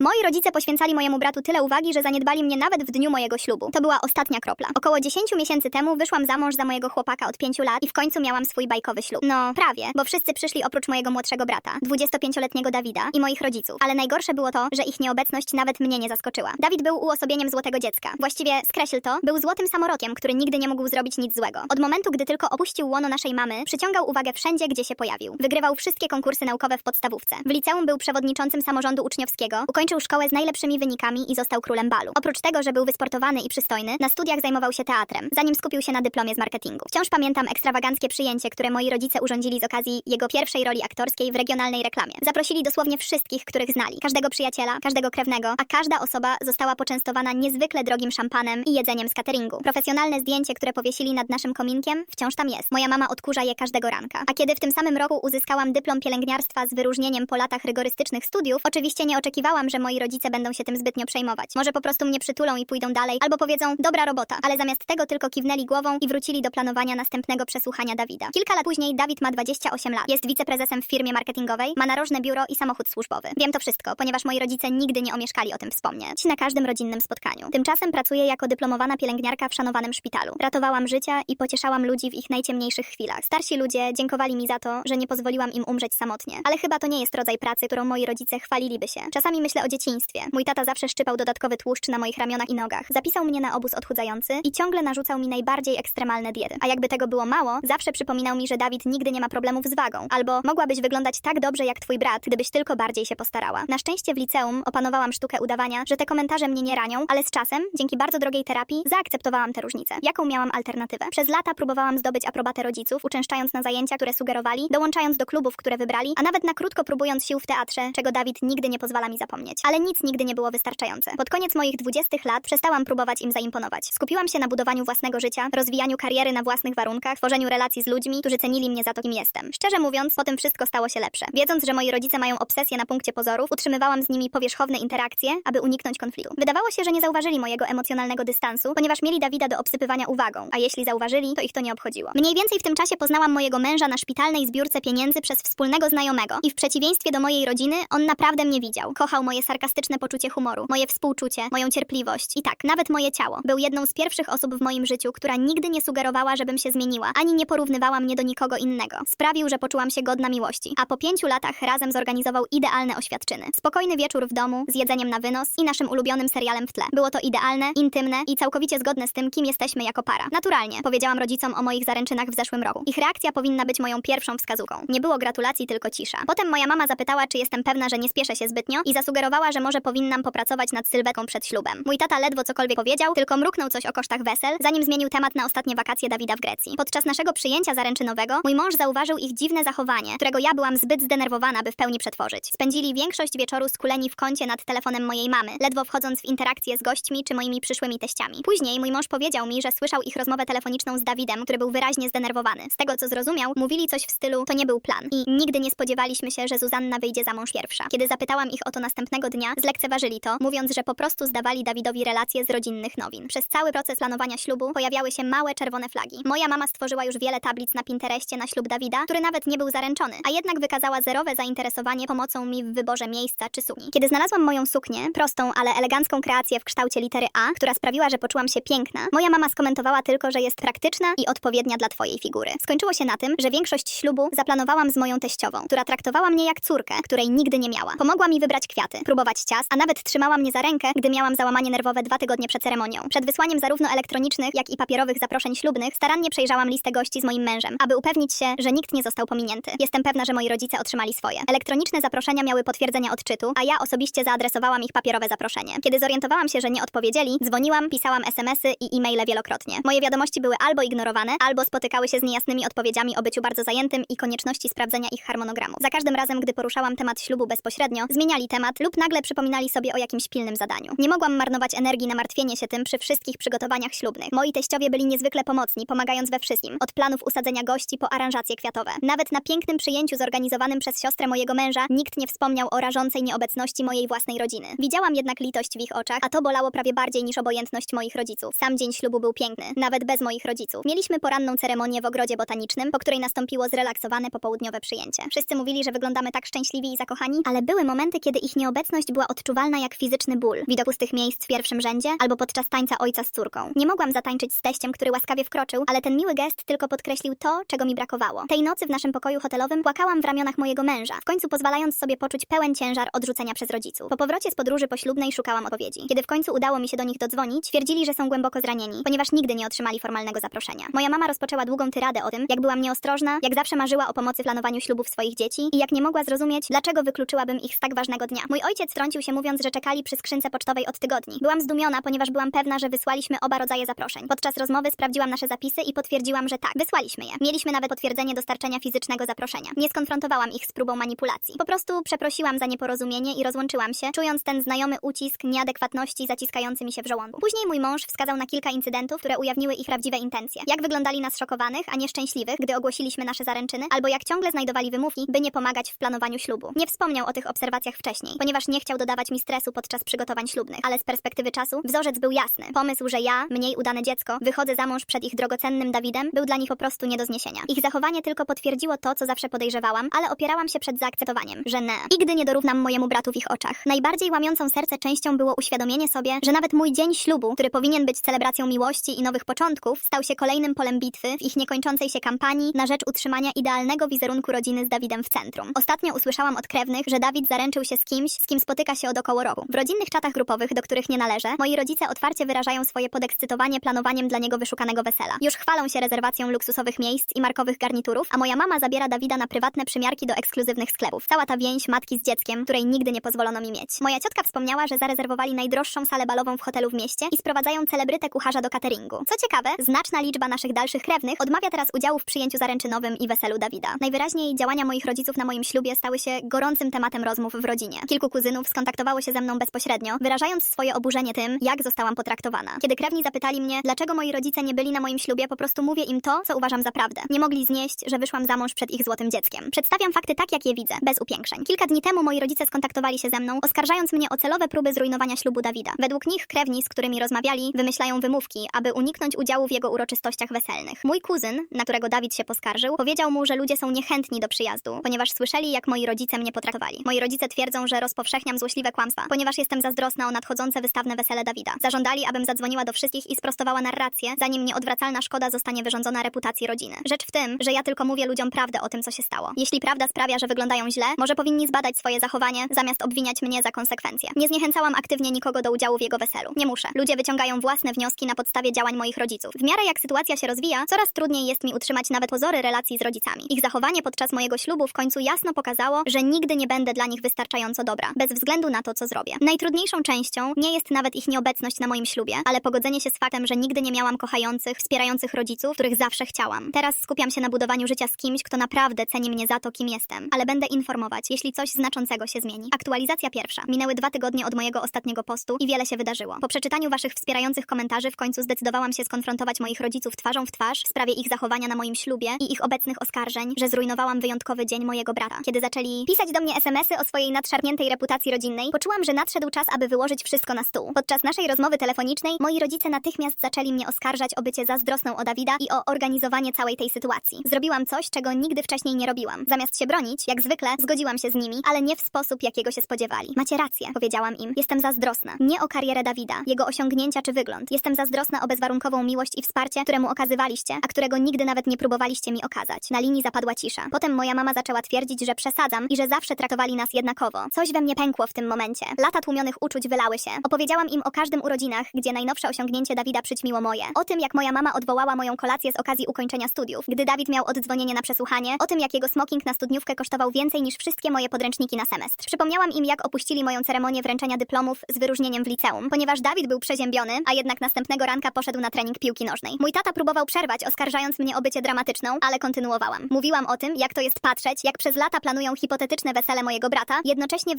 Moi rodzice poświęcali mojemu bratu tyle uwagi, że zaniedbali mnie nawet w dniu mojego ślubu. To była ostatnia kropla. Około 10 miesięcy temu wyszłam za mąż za mojego chłopaka od 5 lat i w końcu miałam swój bajkowy ślub. No, prawie, bo wszyscy przyszli oprócz mojego młodszego brata, 25-letniego Dawida i moich rodziców. Ale najgorsze było to, że ich nieobecność nawet mnie nie zaskoczyła. Dawid był uosobieniem złotego dziecka. Właściwie, skreśl to, był złotym samorokiem, który nigdy nie mógł zrobić nic złego. Od momentu, gdy tylko opuścił łono naszej mamy, przyciągał uwagę wszędzie, gdzie się pojawił. Wygrywał wszystkie konkursy naukowe w podstawówce. W liceum był przewodniczącym samorządu uczniowskiego, ukończył szkołę z najlepszymi wynikami i został królem balu. Oprócz tego, że był wysportowany i przystojny, na studiach zajmował się teatrem, zanim skupił się na dyplomie z marketingu. Wciąż pamiętam ekstrawaganckie przyjęcie, które moi rodzice urządzili z okazji jego pierwszej roli aktorskiej w regionalnej reklamie. Zaprosili dosłownie wszystkich, których znali. Każdego przyjaciela, każdego krewnego, a każda osoba została poczęstowana niezwykle drogim szampanem i jedzeniem z cateringu. Profesjonalne zdjęcie, które powiesili nad naszym kominkiem, wciąż tam jest. Moja mama odkurza je każdego ranka. A kiedy w tym samym roku uzyskałam dyplom pielęgniarstwa z wyróżnieniem po latach rygorystycznych studiów, oczywiście nie oczekiwałam, że moi rodzice będą się tym zbytnio przejmować. Może po prostu mnie przytulą i pójdą dalej, albo powiedzą, dobra robota, ale zamiast tego tylko kiwnęli głową i wrócili do planowania następnego przesłuchania Dawida. Kilka lat później Dawid ma 28 lat, jest wiceprezesem w firmie marketingowej, ma narożne biuro i samochód służbowy. Wiem to wszystko, ponieważ moi rodzice nigdy nie omieszkali o tym wspomnieć. Na każdym rodzinnym spotkaniu. Tymczasem pracuję jako dyplomowana pielęgniarka w szanowanym szpitalu. Ratowałam życia i pocieszałam ludzi w ich najciemniejszych chwilach. Starsi ludzie dziękowali mi za to, że nie pozwoliłam im umrzeć samotnie. Ale chyba to nie jest rodzaj pracy, którą moi rodzice chwaliliby się. Czasami myślę o dzieciństwie. Mój tata zawsze szczypał dodatkowy tłuszcz na moich ramionach i nogach. Zapisał mnie na obóz odchudzający i ciągle narzucał mi najbardziej ekstremalne diety. A jakby tego było mało, zawsze przypominał mi, że Dawid nigdy nie ma problemów z wagą. Albo mogłabyś wyglądać tak dobrze jak twój brat, gdybyś tylko bardziej się postarała. Na szczęście w liceum opanowałam sztukę udawania, że te komentarze mnie nie ranią, ale z czasem, dzięki bardzo drogiej terapii, zaakceptowałam te różnice. Jaką miałam alternatywę? Przez lata próbowałam zdobyć aprobatę rodziców, uczęszczając na zajęcia, które sugerowali, dołączając do klubów, które wybrali, a nawet na krótko próbując sił w teatrze, czego Dawid nigdy nie pozwala mi zapomnieć. Ale nic nigdy nie było wystarczające. Pod koniec moich 20 lat przestałam próbować im zaimponować. Skupiłam się na budowaniu własnego życia, rozwijaniu kariery na własnych warunkach, tworzeniu relacji z ludźmi, którzy cenili mnie za to, kim jestem. Szczerze mówiąc, potem wszystko stało się lepsze. Wiedząc, że moi rodzice mają obsesję na punkcie pozorów, utrzymywałam z nimi powierzchowne interakcje, aby uniknąć konfliktu. Wydawało się, że nie zauważyli mojego emocjonalnego dystansu, ponieważ mieli Dawida do obsypywania uwagą, a jeśli zauważyli, to ich to nie obchodziło. Mniej więcej w tym czasie poznałam mojego męża na szpitalnej zbiórce pieniędzy przez wspólnego znajomego i w przeciwieństwie do mojej rodziny, on naprawdę mnie widział. Kochał moje sarkastyczne poczucie humoru, moje współczucie, moją cierpliwość i tak, nawet moje ciało. Był jedną z pierwszych osób w moim życiu, która nigdy nie sugerowała, żebym się zmieniła, ani nie porównywała mnie do nikogo innego. Sprawił, że poczułam się godna miłości, a po pięciu latach razem zorganizował idealne oświadczyny. Spokojny wieczór w domu, z jedzeniem na wynos i naszym ulubionym serialem w tle. Było to idealne, intymne i całkowicie zgodne z tym, kim jesteśmy jako para. Naturalnie, powiedziałam rodzicom o moich zaręczynach w zeszłym roku. Ich reakcja powinna być moją pierwszą wskazówką. Nie było gratulacji, tylko cisza. Potem moja mama zapytała, czy jestem pewna, że nie spieszę się zbytnio i zasugerowała, że może powinnam popracować nad sylwetką przed ślubem. Mój tata ledwo cokolwiek powiedział, tylko mruknął coś o kosztach wesel, zanim zmienił temat na ostatnie wakacje Dawida w Grecji. Podczas naszego przyjęcia zaręczynowego mój mąż zauważył ich dziwne zachowanie, którego ja byłam zbyt zdenerwowana, by w pełni przetworzyć. Spędzili większość wieczoru skuleni w kącie nad telefonem mojej mamy, ledwo wchodząc w interakcje z gośćmi czy moimi przyszłymi teściami. Później mój mąż powiedział mi, że słyszał ich rozmowę telefoniczną z Dawidem, który był wyraźnie zdenerwowany. Z tego co zrozumiał, mówili coś w stylu to nie był plan i nigdy nie spodziewaliśmy się, że Zuzanna wyjdzie za mąż pierwsza. Kiedy zapytałam ich o to następnego dnia, zlekceważyli to, mówiąc, że po prostu zdawali Dawidowi relacje z rodzinnych nowin. Przez cały proces planowania ślubu pojawiały się małe czerwone flagi. Moja mama stworzyła już wiele tablic na Pinterestie na ślub Dawida, który nawet nie był zaręczony, a jednak wykazała zerowe zainteresowanie pomocą mi w wyborze miejsca czy sukni. Kiedy znalazłam moją suknię, prostą, ale elegancką kreację w kształcie litery A, która sprawiła, że poczułam się piękna, moja mama skomentowała tylko, że jest praktyczna i odpowiednia dla twojej figury. Skończyło się na tym, że większość ślubu zaplanowałam z moją teściową, która traktowała mnie jak córkę, której nigdy nie miała. Pomogła mi wybrać kwiaty, próbować ciast, a nawet trzymała mnie za rękę, gdy miałam załamanie nerwowe dwa tygodnie przed ceremonią. Przed wysłaniem zarówno elektronicznych, jak i papierowych zaproszeń ślubnych starannie przejrzałam listę gości z moim mężem, aby upewnić się, że nikt nie został pominięty. Jestem pewna, że moi rodzice otrzymali swoje. Elektroniczne zaproszenia miały potwierdzenia odczytu, a ja osobiście zaadresowałam ich papierowe zaproszenie. Kiedy zorientowałam się, że nie odpowiedzieli, dzwoniłam, pisałam SMS-y i e-maile wielokrotnie. Moje wiadomości były albo ignorowane, albo spotykały się z niejasnymi odpowiedziami o byciu bardzo zajętym i konieczności sprawdzenia ich harmonogramu. Za każdym razem, gdy poruszałam temat ślubu bezpośrednio, zmieniali temat lub nagle przypominali sobie o jakimś pilnym zadaniu. Nie mogłam marnować energii na martwienie się tym przy wszystkich przygotowaniach ślubnych. Moi teściowie byli niezwykle pomocni, pomagając we wszystkim. Od planów usadzenia gości po aranżacje kwiatowe. Nawet na pięknym przyjęciu zorganizowanym przez siostrę mojego męża nikt nie wspomniał o rażącej nieobecności mojej własnej rodziny. Widziałam jednak litość w ich oczach, a to bolało prawie bardziej niż obojętność moich rodziców. Sam dzień ślubu był piękny, nawet bez moich rodziców. Mieliśmy poranną ceremonię w ogrodzie botanicznym, po której nastąpiło zrelaksowane popołudniowe przyjęcie. Wszyscy mówili, że wyglądamy tak szczęśliwi i zakochani, ale były momenty, kiedy ich nieobecność obecność była odczuwalna jak fizyczny ból. Widok pustych miejsc w pierwszym rzędzie albo podczas tańca ojca z córką. Nie mogłam zatańczyć z teściem, który łaskawie wkroczył, ale ten miły gest tylko podkreślił to, czego mi brakowało. Tej nocy w naszym pokoju hotelowym płakałam w ramionach mojego męża, w końcu pozwalając sobie poczuć pełen ciężar odrzucenia przez rodziców. Po powrocie z podróży poślubnej szukałam odpowiedzi. Kiedy w końcu udało mi się do nich dodzwonić, twierdzili, że są głęboko zranieni, ponieważ nigdy nie otrzymali formalnego zaproszenia. Moja mama rozpoczęła długą tyradę o tym, jak byłam nieostrożna, jak zawsze marzyła o pomocy w planowaniu ślubów swoich dzieci i jak nie mogła zrozumieć, dlaczego wykluczyłabym ich z tak ważnego dnia. Mój ojciec wtrącił się mówiąc, że czekali przy skrzynce pocztowej od tygodni. Byłam zdumiona, ponieważ byłam pewna, że wysłaliśmy oba rodzaje zaproszeń. Podczas rozmowy sprawdziłam nasze zapisy i potwierdziłam, że tak, wysłaliśmy je. Mieliśmy nawet potwierdzenie dostarczenia fizycznego zaproszenia. Nie skonfrontowałam ich z próbą manipulacji. Po prostu przeprosiłam za nieporozumienie i rozłączyłam się, czując ten znajomy ucisk nieadekwatności zaciskający mi się w żołądku. Później mój mąż wskazał na kilka incydentów, które ujawniły ich prawdziwe intencje. Jak wyglądali na zszokowanych, a nieszczęśliwych, gdy ogłosiliśmy nasze zaręczyny, albo jak ciągle znajdowali wymówki, by nie pomagać w planowaniu ślubu. Nie wspomniał o tych obserwacjach wcześniej, ponieważ nie chciał dodawać mi stresu podczas przygotowań ślubnych, ale z perspektywy czasu wzorzec był jasny. Pomysł, że ja, mniej udane dziecko, wychodzę za mąż przed ich drogocennym Dawidem, był dla nich po prostu nie do zniesienia. Ich zachowanie tylko potwierdziło to, co zawsze podejrzewałam, ale opierałam się przed zaakceptowaniem, że nie. Nigdy nie dorównam mojemu bratu w ich oczach. Najbardziej łamiącą serce częścią było uświadomienie sobie, że nawet mój dzień ślubu, który powinien być celebracją miłości i nowych początków, stał się kolejnym polem bitwy w ich niekończącej się kampanii na rzecz utrzymania idealnego wizerunku rodziny z Dawidem w centrum. Ostatnio usłyszałam od krewnych, że Dawid zaręczył się z kimś, z kim spotyka się od około roku. W rodzinnych czatach grupowych, do których nie należę, moi rodzice otwarcie wyrażają swoje podekscytowanie planowaniem dla niego wyszukanego wesela. Już chwalą się rezerwacją luksusowych miejsc i markowych garniturów, a moja mama zabiera Dawida na prywatne przymiarki do ekskluzywnych sklepów. Cała ta więź matki z dzieckiem, której nigdy nie pozwolono mi mieć. Moja ciotka wspomniała, że zarezerwowali najdroższą salę balową w hotelu w mieście i sprowadzają celebrytę kucharza do cateringu. Co ciekawe, znaczna liczba naszych dalszych krewnych odmawia teraz udziału w przyjęciu zaręczynowym i weselu Dawida. Najwyraźniej działania moich rodziców na moim ślubie stały się gorącym tematem rozmów w rodzinie. Kilku skontaktowało się ze mną bezpośrednio, wyrażając swoje oburzenie tym, jak zostałam potraktowana. Kiedy krewni zapytali mnie, dlaczego moi rodzice nie byli na moim ślubie, po prostu mówię im to, co uważam za prawdę. Nie mogli znieść, że wyszłam za mąż przed ich złotym dzieckiem. Przedstawiam fakty tak, jak je widzę, bez upiększeń. Kilka dni temu moi rodzice skontaktowali się ze mną, oskarżając mnie o celowe próby zrujnowania ślubu Dawida. Według nich krewni, z którymi rozmawiali, wymyślają wymówki, aby uniknąć udziału w jego uroczystościach weselnych. Mój kuzyn, na którego Dawid się poskarżył, powiedział mu, że ludzie są niechętni do przyjazdu, ponieważ słyszeli, jak moi rodzice mnie potraktowali. Moi rodzice twierdzą, że rozpowszechniam złośliwe kłamstwa, ponieważ jestem zazdrosna o nadchodzące wystawne wesele Dawida. Zażądali, abym zadzwoniła do wszystkich i sprostowała narrację, zanim nieodwracalna szkoda zostanie wyrządzona reputacji rodziny. Rzecz w tym, że ja tylko mówię ludziom prawdę o tym, co się stało. Jeśli prawda sprawia, że wyglądają źle, może powinni zbadać swoje zachowanie, zamiast obwiniać mnie za konsekwencje. Nie zniechęcałam aktywnie nikogo do udziału w jego weselu. Nie muszę. Ludzie wyciągają własne wnioski na podstawie działań moich rodziców. W miarę jak sytuacja się rozwija, coraz trudniej jest mi utrzymać nawet pozory relacji z rodzicami. Ich zachowanie podczas mojego ślubu w końcu jasno pokazało, że nigdy nie będę dla nich wystarczająco dobra, bez względu na to, co zrobię. Najtrudniejszą częścią nie jest nawet ich nieobecność na moim ślubie, ale pogodzenie się z faktem, że nigdy nie miałam kochających, wspierających rodziców, których zawsze chciałam. Teraz skupiam się na budowaniu życia z kimś, kto naprawdę ceni mnie za to, kim jestem, ale będę informować, jeśli coś znaczącego się zmieni. Aktualizacja pierwsza. Minęły dwa tygodnie od mojego ostatniego postu i wiele się wydarzyło. Po przeczytaniu waszych wspierających komentarzy w końcu zdecydowałam się skonfrontować moich rodziców twarzą w twarz w sprawie ich zachowania na moim ślubie i ich obecnych oskarżeń, że zrujnowałam wyjątkowy dzień mojego brata. Kiedy zaczęli pisać do mnie SMS-y o swojej nadszarpniętej reputacji rodzinnej, poczułam, że nadszedł czas, aby wyłożyć wszystko na stół. Podczas naszej rozmowy telefonicznej moi rodzice natychmiast zaczęli mnie oskarżać o bycie zazdrosną o Dawida i o organizowanie całej tej sytuacji. Zrobiłam coś, czego nigdy wcześniej nie robiłam. Zamiast się bronić, jak zwykle, zgodziłam się z nimi, ale nie w sposób, jakiego się spodziewali. Macie rację, powiedziałam im. Jestem zazdrosna. Nie o karierę Dawida, jego osiągnięcia czy wygląd. Jestem zazdrosna o bezwarunkową miłość i wsparcie, które mu okazywaliście, a którego nigdy nawet nie próbowaliście mi okazać. Na linii zapadła cisza. Potem moja mama zaczęła twierdzić, że przesadzam i że zawsze traktowali nas jednakowo. Coś we mnie pękło w tym momencie. Lata tłumionych uczuć wylały się. Opowiedziałam im o każdym urodzinach, gdzie najnowsze osiągnięcie Dawida przyćmiło moje. O tym, jak moja mama odwołała moją kolację z okazji ukończenia studiów, gdy Dawid miał oddzwonienie na przesłuchanie, o tym, jak jego smoking na studniówkę kosztował więcej niż wszystkie moje podręczniki na semestr. Przypomniałam im, jak opuścili moją ceremonię wręczenia dyplomów z wyróżnieniem w liceum, ponieważ Dawid był przeziębiony, a jednak następnego ranka poszedł na trening piłki nożnej. Mój tata próbował przerwać, oskarżając mnie o bycie dramatyczną, ale kontynuowałam. Mówiłam o tym, jak to jest patrzeć, jak przez lata planują hipotetyczne wesele mojego brata, jednocześnie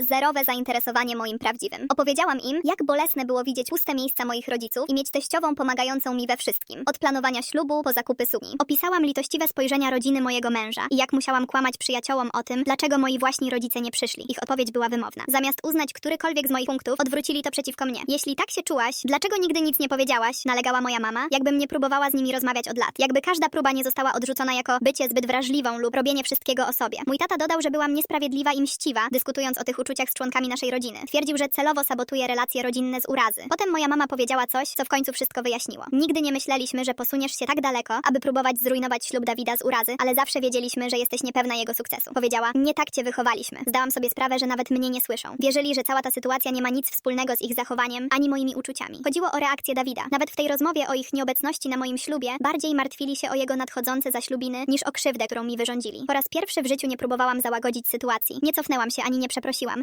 zerowe zainteresowanie moim prawdziwym. Opowiedziałam im, jak bolesne było widzieć puste miejsca moich rodziców i mieć teściową pomagającą mi we wszystkim. Od planowania ślubu po zakupy sukni. Opisałam litościwe spojrzenia rodziny mojego męża i jak musiałam kłamać przyjaciołom o tym, dlaczego moi właśnie rodzice nie przyszli. Ich odpowiedź była wymowna. Zamiast uznać którykolwiek z moich punktów, odwrócili to przeciwko mnie. Jeśli tak się czułaś, dlaczego nigdy nic nie powiedziałaś? Nalegała moja mama, jakbym nie próbowała z nimi rozmawiać od lat. Jakby każda próba nie została odrzucona jako bycie zbyt wrażliwą lub robienie wszystkiego o sobie. Mój tata dodał, że byłam niesprawiedliwa i mściwa, dyskutując o tych uczuciach z członkami naszej rodziny. Twierdził, że celowo sabotuje relacje rodzinne z urazy. Potem moja mama powiedziała coś, co w końcu wszystko wyjaśniło. Nigdy nie myśleliśmy, że posuniesz się tak daleko, aby próbować zrujnować ślub Dawida z urazy, ale zawsze wiedzieliśmy, że jesteś niepewna jego sukcesu. Powiedziała, nie tak cię wychowaliśmy. Zdałam sobie sprawę, że nawet mnie nie słyszą. Wierzyli, że cała ta sytuacja nie ma nic wspólnego z ich zachowaniem, ani moimi uczuciami. Chodziło o reakcję Dawida. Nawet w tej rozmowie o ich nieobecności na moim ślubie bardziej martwili się o jego nadchodzące zaślubiny niż o krzywdę, którą mi wyrządzili. Po raz pierwszy w życiu nie próbowałam załagodzić sytuacji. Nie cofnęłam się ani nie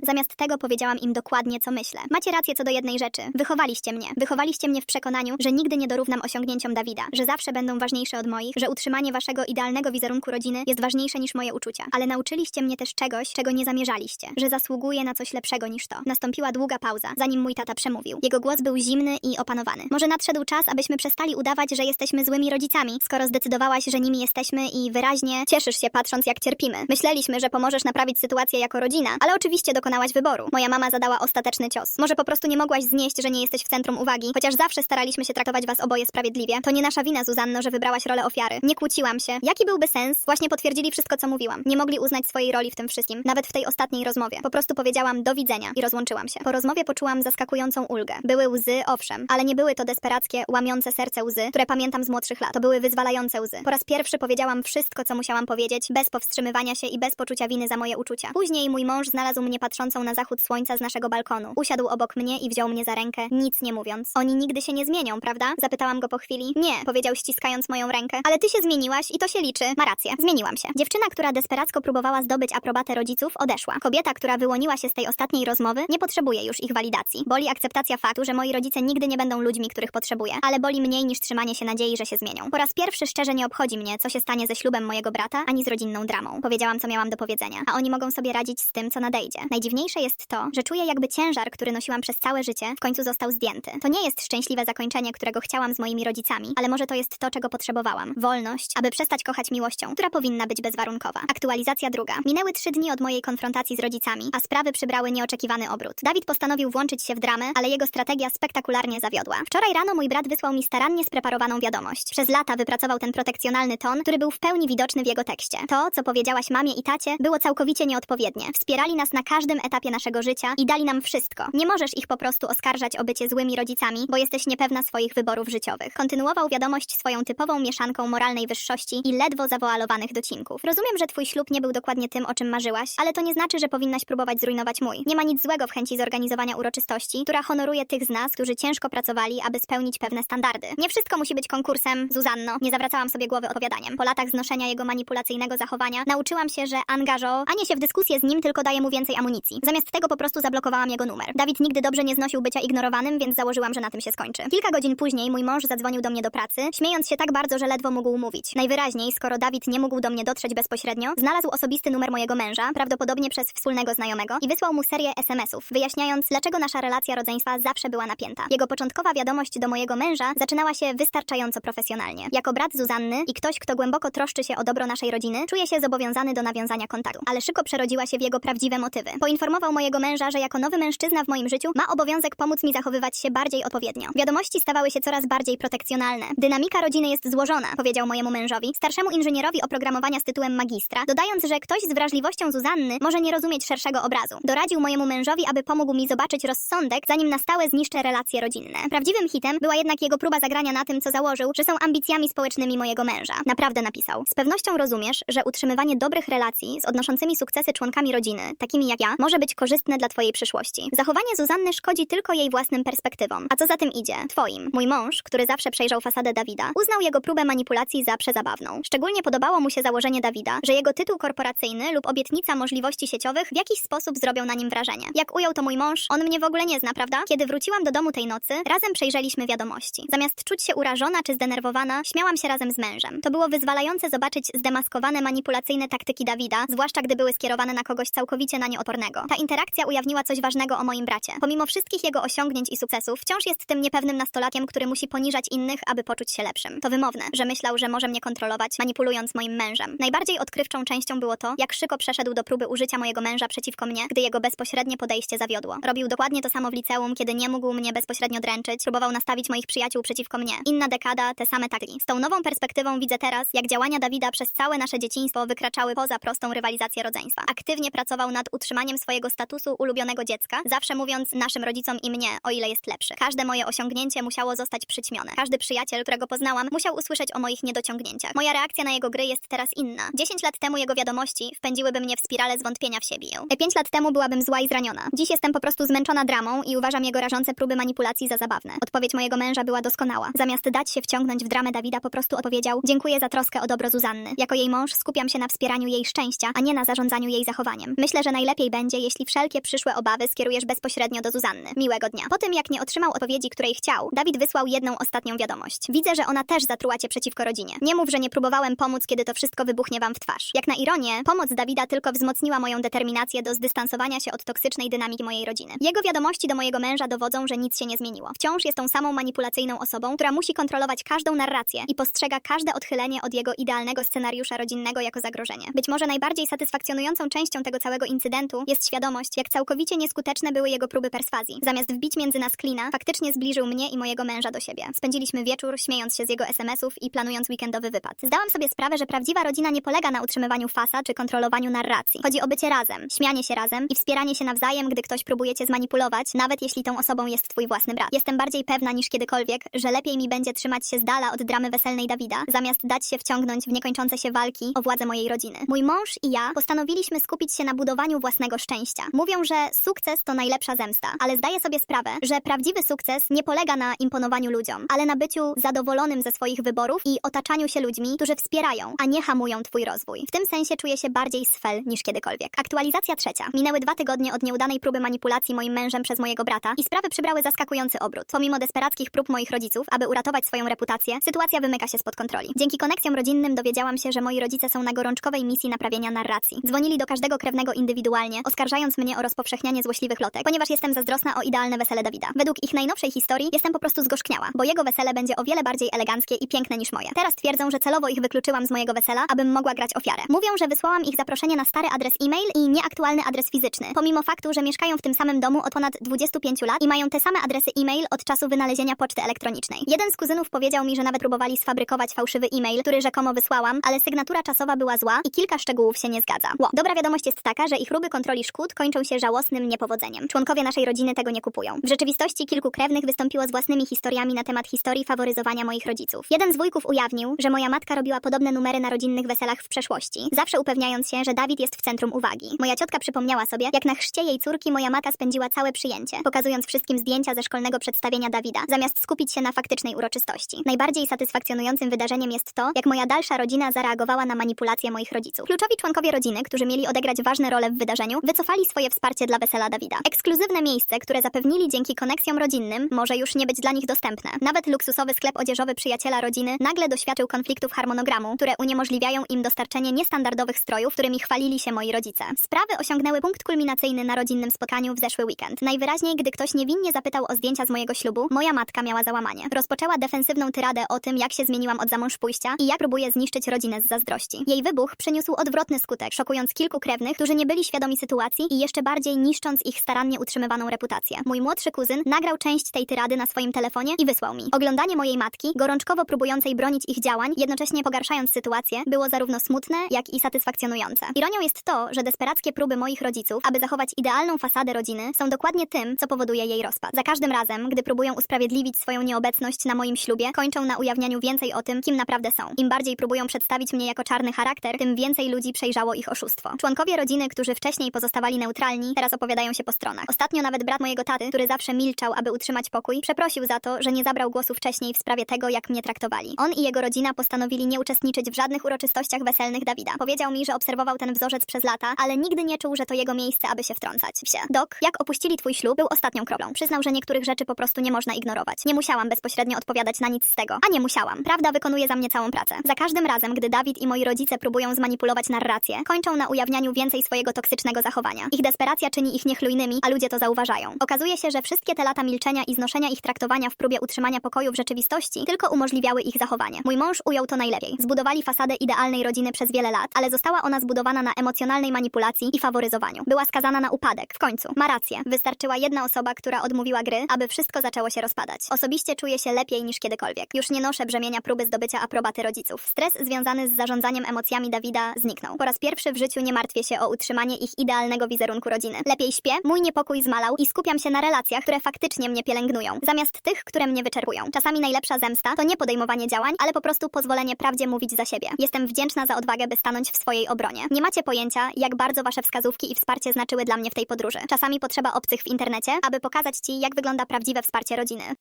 Zamiast tego powiedziałam im dokładnie, co myślę. Macie rację co do jednej rzeczy. Wychowaliście mnie. Wychowaliście mnie w przekonaniu, że nigdy nie dorównam osiągnięciom Dawida, że zawsze będą ważniejsze od moich, że utrzymanie waszego idealnego wizerunku rodziny jest ważniejsze niż moje uczucia. Ale nauczyliście mnie też czegoś, czego nie zamierzaliście, że zasługuję na coś lepszego niż to. Nastąpiła długa pauza, zanim mój tata przemówił. Jego głos był zimny i opanowany. Może nadszedł czas, abyśmy przestali udawać, że jesteśmy złymi rodzicami, skoro zdecydowałaś, że nimi jesteśmy i wyraźnie cieszysz się patrząc, jak cierpimy. Myśleliśmy, że pomożesz naprawić sytuację jako rodzina, ale oczywiście dokonałaś wyboru. Moja mama zadała ostateczny cios. Może po prostu nie mogłaś znieść, że nie jesteś w centrum uwagi, chociaż zawsze staraliśmy się traktować was oboje sprawiedliwie. To nie nasza wina, Zuzanno, że wybrałaś rolę ofiary. Nie kłóciłam się. Jaki byłby sens? Właśnie potwierdzili wszystko, co mówiłam. Nie mogli uznać swojej roli w tym wszystkim, nawet w tej ostatniej rozmowie. Po prostu powiedziałam do widzenia i rozłączyłam się. Po rozmowie poczułam zaskakującą ulgę. Były łzy, owszem, ale nie były to desperackie, łamiące serce łzy, które pamiętam z młodszych lat. To były wyzwalające łzy. Po raz pierwszy powiedziałam wszystko, co musiałam powiedzieć, bez powstrzymywania się i bez poczucia winy za moje uczucia. Później mój mąż znalazł mnie patrzącą na zachód słońca z naszego balkonu. Usiadł obok mnie i wziął mnie za rękę, nic nie mówiąc. Oni nigdy się nie zmienią, prawda? Zapytałam go po chwili. Nie, powiedział ściskając moją rękę. Ale ty się zmieniłaś i to się liczy. Ma rację, zmieniłam się. Dziewczyna, która desperacko próbowała zdobyć aprobatę rodziców, odeszła. Kobieta, która wyłoniła się z tej ostatniej rozmowy, nie potrzebuje już ich walidacji. Boli akceptacja faktu, że moi rodzice nigdy nie będą ludźmi, których potrzebuję, ale boli mniej niż trzymanie się nadziei, że się zmienią. Po raz pierwszy szczerze nie obchodzi mnie, co się stanie ze ślubem mojego brata, ani z rodzinną dramą. Powiedziałam, co miałam do powiedzenia, a oni mogą sobie radzić z tym, co nadejdzie. Najdziwniejsze jest to, że czuję jakby ciężar, który nosiłam przez całe życie, w końcu został zdjęty. To nie jest szczęśliwe zakończenie, którego chciałam z moimi rodzicami, ale może to jest to, czego potrzebowałam. Wolność, aby przestać kochać miłością, która powinna być bezwarunkowa. Aktualizacja druga. Minęły trzy dni od mojej konfrontacji z rodzicami, a sprawy przybrały nieoczekiwany obrót. Dawid postanowił włączyć się w dramę, ale jego strategia spektakularnie zawiodła. Wczoraj rano mój brat wysłał mi starannie spreparowaną wiadomość. Przez lata wypracował ten protekcjonalny ton, który był w pełni widoczny w jego tekście. To, co powiedziałaś mamie i tacie, było całkowicie nieodpowiednie. Wspierali nas na każdym etapie naszego życia i dali nam wszystko. Nie możesz ich po prostu oskarżać o bycie złymi rodzicami, bo jesteś niepewna swoich wyborów życiowych. Kontynuował wiadomość swoją typową mieszanką moralnej wyższości i ledwo zawoalowanych docinków. Rozumiem, że twój ślub nie był dokładnie tym, o czym marzyłaś, ale to nie znaczy, że powinnaś próbować zrujnować mój. Nie ma nic złego w chęci zorganizowania uroczystości, która honoruje tych z nas, którzy ciężko pracowali, aby spełnić pewne standardy. Nie wszystko musi być konkursem, Zuzanno. Nie zawracałam sobie głowy odpowiadaniem. Po latach znoszenia jego manipulacyjnego zachowania nauczyłam się, że angażo, a nie się w dyskusję z nim, tylko daje mu więcej amunicji. Zamiast tego po prostu zablokowałam jego numer. Dawid nigdy dobrze nie znosił bycia ignorowanym, więc założyłam, że na tym się skończy. Kilka godzin później mój mąż zadzwonił do mnie do pracy, śmiejąc się tak bardzo, że ledwo mógł mówić. Najwyraźniej, skoro Dawid nie mógł do mnie dotrzeć bezpośrednio, znalazł osobisty numer mojego męża, prawdopodobnie przez wspólnego znajomego, i wysłał mu serię SMS-ów, wyjaśniając, dlaczego nasza relacja rodzeństwa zawsze była napięta. Jego początkowa wiadomość do mojego męża zaczynała się wystarczająco profesjonalnie. Jako brat Zuzanny i ktoś, kto głęboko troszczy się o dobro naszej rodziny, czuje się zobowiązany do nawiązania kontaktu. Ale szybko przerodziła się w jego prawdziwe motywy. Poinformował mojego męża, że jako nowy mężczyzna w moim życiu ma obowiązek pomóc mi zachowywać się bardziej odpowiednio. Wiadomości stawały się coraz bardziej protekcjonalne. Dynamika rodziny jest złożona, powiedział mojemu mężowi, starszemu inżynierowi oprogramowania z tytułem magistra, dodając, że ktoś z wrażliwością Zuzanny może nie rozumieć szerszego obrazu. Doradził mojemu mężowi, aby pomógł mi zobaczyć rozsądek, zanim na stałe zniszczę relacje rodzinne. Prawdziwym hitem była jednak jego próba zagrania na tym, co założył, że są ambicjami społecznymi mojego męża. Naprawdę napisał. Z pewnością rozumiesz, że utrzymywanie dobrych relacji z odnoszącymi sukcesy członkami rodziny, takimi jak ja, może być korzystne dla twojej przyszłości. Zachowanie Zuzanny szkodzi tylko jej własnym perspektywom. A co za tym idzie? Twoim. Mój mąż, który zawsze przejrzał fasadę Dawida, uznał jego próbę manipulacji za przezabawną. Szczególnie podobało mu się założenie Dawida, że jego tytuł korporacyjny lub obietnica możliwości sieciowych w jakiś sposób zrobią na nim wrażenie. Jak ujął to mój mąż, on mnie w ogóle nie zna, prawda? Kiedy wróciłam do domu tej nocy, razem przejrzeliśmy wiadomości. Zamiast czuć się urażona czy zdenerwowana, śmiałam się razem z mężem. To było wyzwalające zobaczyć zdemaskowane manipulacyjne taktyki Dawida, zwłaszcza gdy były skierowane na kogoś całkowicie na nie odpornego. Ta interakcja ujawniła coś ważnego o moim bracie. Pomimo wszystkich jego osiągnięć i sukcesów, wciąż jest tym niepewnym nastolatkiem, który musi poniżać innych, aby poczuć się lepszym. To wymowne, że myślał, że może mnie kontrolować, manipulując moim mężem. Najbardziej odkrywczą częścią było to, jak szybko przeszedł do próby użycia mojego męża przeciwko mnie, gdy jego bezpośrednie podejście zawiodło. Robił dokładnie to samo w liceum, kiedy nie mógł mnie bezpośrednio dręczyć, próbował nastawić moich przyjaciół przeciwko mnie. Inna dekada, te same takli. Z tą nową perspektywą widzę teraz, jak działania Dawida przez całe nasze dzieciństwo wykraczały poza prostą rywalizację rodzeństwa. Aktywnie pracował nad utrzymaniem utrzymaniem swojego statusu ulubionego dziecka, zawsze mówiąc naszym rodzicom i mnie, o ile jest lepszy. Każde moje osiągnięcie musiało zostać przyćmione. Każdy przyjaciel, którego poznałam, musiał usłyszeć o moich niedociągnięciach. Moja reakcja na jego gry jest teraz inna. 10 lat temu jego wiadomości wpędziłyby mnie w spiralę zwątpienia w siebie. 5 lat temu byłabym zła i zraniona. Dziś jestem po prostu zmęczona dramą i uważam jego rażące próby manipulacji za zabawne. Odpowiedź mojego męża była doskonała. Zamiast dać się wciągnąć w dramę Dawida, po prostu odpowiedział: Dziękuję za troskę o dobro Zuzanny. Jako jej mąż skupiam się na wspieraniu jej szczęścia, a nie na zarządzaniu jej zachowaniem. Myślę, że najlepiej będzie, jeśli wszelkie przyszłe obawy skierujesz bezpośrednio do Zuzanny. Miłego dnia. Po tym, jak nie otrzymał odpowiedzi, której chciał, Dawid wysłał jedną ostatnią wiadomość. Widzę, że ona też zatruła cię przeciwko rodzinie. Nie mów, że nie próbowałem pomóc, kiedy to wszystko wybuchnie wam w twarz. Jak na ironię, pomoc Dawida tylko wzmocniła moją determinację do zdystansowania się od toksycznej dynamiki mojej rodziny. Jego wiadomości do mojego męża dowodzą, że nic się nie zmieniło. Wciąż jest tą samą manipulacyjną osobą, która musi kontrolować każdą narrację i postrzega każde odchylenie od jego idealnego scenariusza rodzinnego jako zagrożenie. Być może najbardziej satysfakcjonującą częścią tego całego incydentu jest świadomość, jak całkowicie nieskuteczne były jego próby perswazji. Zamiast wbić między nas klina, faktycznie zbliżył mnie i mojego męża do siebie. Spędziliśmy wieczór śmiejąc się z jego SMS-ów i planując weekendowy wypad. Zdałam sobie sprawę, że prawdziwa rodzina nie polega na utrzymywaniu fasa czy kontrolowaniu narracji. Chodzi o bycie razem, śmianie się razem i wspieranie się nawzajem, gdy ktoś próbuje cię zmanipulować, nawet jeśli tą osobą jest twój własny brat. Jestem bardziej pewna niż kiedykolwiek, że lepiej mi będzie trzymać się z dala od dramy weselnej Dawida, zamiast dać się wciągnąć w niekończące się walki o władzę mojej rodziny. Mój mąż i ja postanowiliśmy skupić się na budowaniu własnego szczęścia. Mówią, że sukces to najlepsza zemsta, ale zdaję sobie sprawę, że prawdziwy sukces nie polega na imponowaniu ludziom, ale na byciu zadowolonym ze swoich wyborów i otaczaniu się ludźmi, którzy wspierają, a nie hamują twój rozwój. W tym sensie czuję się bardziej sfel niż kiedykolwiek. Aktualizacja trzecia. Minęły dwa tygodnie od nieudanej próby manipulacji moim mężem przez mojego brata i sprawy przybrały zaskakujący obrót. Pomimo desperackich prób moich rodziców, aby uratować swoją reputację, sytuacja wymyka się spod kontroli. Dzięki koneksjom rodzinnym dowiedziałam się, że moi rodzice są na gorączkowej misji naprawienia narracji. Dzwonili do każdego krewnego indywidualnie, oskarżając mnie o rozpowszechnianie złośliwych plotek, ponieważ jestem zazdrosna o idealne wesele Dawida. Według ich najnowszej historii jestem po prostu zgorzkniała, bo jego wesele będzie o wiele bardziej eleganckie i piękne niż moje. Teraz twierdzą, że celowo ich wykluczyłam z mojego wesela, abym mogła grać ofiarę. Mówią, że wysłałam ich zaproszenie na stary adres e-mail i nieaktualny adres fizyczny, pomimo faktu, że mieszkają w tym samym domu od ponad 25 lat i mają te same adresy e-mail od czasu wynalezienia poczty elektronicznej. Jeden z kuzynów powiedział mi, że nawet próbowali sfabrykować fałszywy e-mail, który rzekomo wysłałam, ale sygnatura czasowa była zła i kilka szczegółów się nie zgadza. Ło. Dobra wiadomość jest taka, że ich próby kontroli szkód kończą się żałosnym niepowodzeniem. Członkowie naszej rodziny tego nie kupują. W rzeczywistości kilku krewnych wystąpiło z własnymi historiami na temat historii faworyzowania moich rodziców. Jeden z wujków ujawnił, że moja matka robiła podobne numery na rodzinnych weselach w przeszłości, zawsze upewniając się, że Dawid jest w centrum uwagi. Moja ciotka przypomniała sobie, jak na chrzcie jej córki moja matka spędziła całe przyjęcie, pokazując wszystkim zdjęcia ze szkolnego przedstawienia Dawida, zamiast skupić się na faktycznej uroczystości. Najbardziej satysfakcjonującym wydarzeniem jest to, jak moja dalsza rodzina zareagowała na manipulacje moich rodziców. Kluczowi członkowie rodziny, którzy mieli odegrać ważne role w wydarzeniu, wycofali swoje wsparcie dla wesela Dawida. Ekskluzywne miejsce, które zapewnili dzięki koneksjom rodzinnym, może już nie być dla nich dostępne. Nawet luksusowy sklep odzieżowy przyjaciela rodziny nagle doświadczył konfliktów harmonogramu, które uniemożliwiają im dostarczenie niestandardowych strojów, którymi chwalili się moi rodzice. Sprawy osiągnęły punkt kulminacyjny na rodzinnym spotkaniu w zeszły weekend. Najwyraźniej, gdy ktoś niewinnie zapytał o zdjęcia z mojego ślubu, moja matka miała załamanie. Rozpoczęła defensywną tyradę o tym, jak się zmieniłam od zamąż pójścia i jak próbuje zniszczyć rodzinę z zazdrości. Jej wybuch przyniósł odwrotny skutek, szokując kilku krewnych, którzy nie byli świadomi sytuacji i jeszcze bardziej niszcząc ich starannie utrzymywaną reputację. Mój młodszy kuzyn nagrał część tej tyrady na swoim telefonie i wysłał mi. Oglądanie mojej matki, gorączkowo próbującej bronić ich działań, jednocześnie pogarszając sytuację, było zarówno smutne, jak i satysfakcjonujące. Ironią jest to, że desperackie próby moich rodziców, aby zachować idealną fasadę rodziny, są dokładnie tym, co powoduje jej rozpad. Za każdym razem, gdy próbują usprawiedliwić swoją nieobecność na moim ślubie, kończą na ujawnianiu więcej o tym, kim naprawdę są. Im bardziej próbują przedstawić mnie jako czarny charakter, tym więcej ludzi przejrzało ich oszustwo. Członkowie rodziny, którzy wcześniej pozostawali neutralni, teraz opowiadają się po stronach. Ostatnio nawet brat mojego taty, który zawsze milczał, aby utrzymać pokój, przeprosił za to, że nie zabrał głosu wcześniej w sprawie tego, jak mnie traktowali. On i jego rodzina postanowili nie uczestniczyć w żadnych uroczystościach weselnych Dawida. Powiedział mi, że obserwował ten wzorzec przez lata, ale nigdy nie czuł, że to jego miejsce, aby się wtrącać. Wsie. Dok, jak opuścili twój ślub, był ostatnią kroplą. Przyznał, że niektórych rzeczy po prostu nie można ignorować. Nie musiałam bezpośrednio odpowiadać na nic z tego. A nie musiałam. Prawda wykonuje za mnie całą pracę. Za każdym razem, gdy Dawid i moi rodzice próbują zmanipulować narrację, kończą na ujawnianiu więcej swojego toksycznego zachowania. Ich desperacja czyni ich niechlujnymi, a ludzie to zauważają. Okazuje się, że wszystkie te lata milczenia i znoszenia ich traktowania w próbie utrzymania pokoju w rzeczywistości tylko umożliwiały ich zachowanie. Mój mąż ujął to najlepiej. Zbudowali fasadę idealnej rodziny przez wiele lat, ale została ona zbudowana na emocjonalnej manipulacji i faworyzowaniu. Była skazana na upadek. W końcu. Ma rację. Wystarczyła jedna osoba, która odmówiła gry, aby wszystko zaczęło się rozpadać. Osobiście czuję się lepiej niż kiedykolwiek. Już nie noszę brzemienia próby zdobycia aprobaty rodziców. Stres związany z zarządzaniem emocjami Dawida zniknął. Po raz pierwszy w życiu nie martwię się o utrzymanie ich idealnego wizerunku rodziny. Lepiej śpię, mój niepokój zmalał i skupiam się na relacjach, które faktycznie mnie pielęgnują, zamiast tych, które mnie wyczerpują. Czasami najlepsza zemsta to nie podejmowanie działań, ale po prostu pozwolenie prawdzie mówić za siebie. Jestem wdzięczna za odwagę, by stanąć w swojej obronie. Nie macie pojęcia, jak bardzo wasze wskazówki i wsparcie znaczyły dla mnie w tej podróży. Czasami potrzeba obcych w internecie, aby pokazać ci, jak wygląda prawdziwe wsparcie rodziny.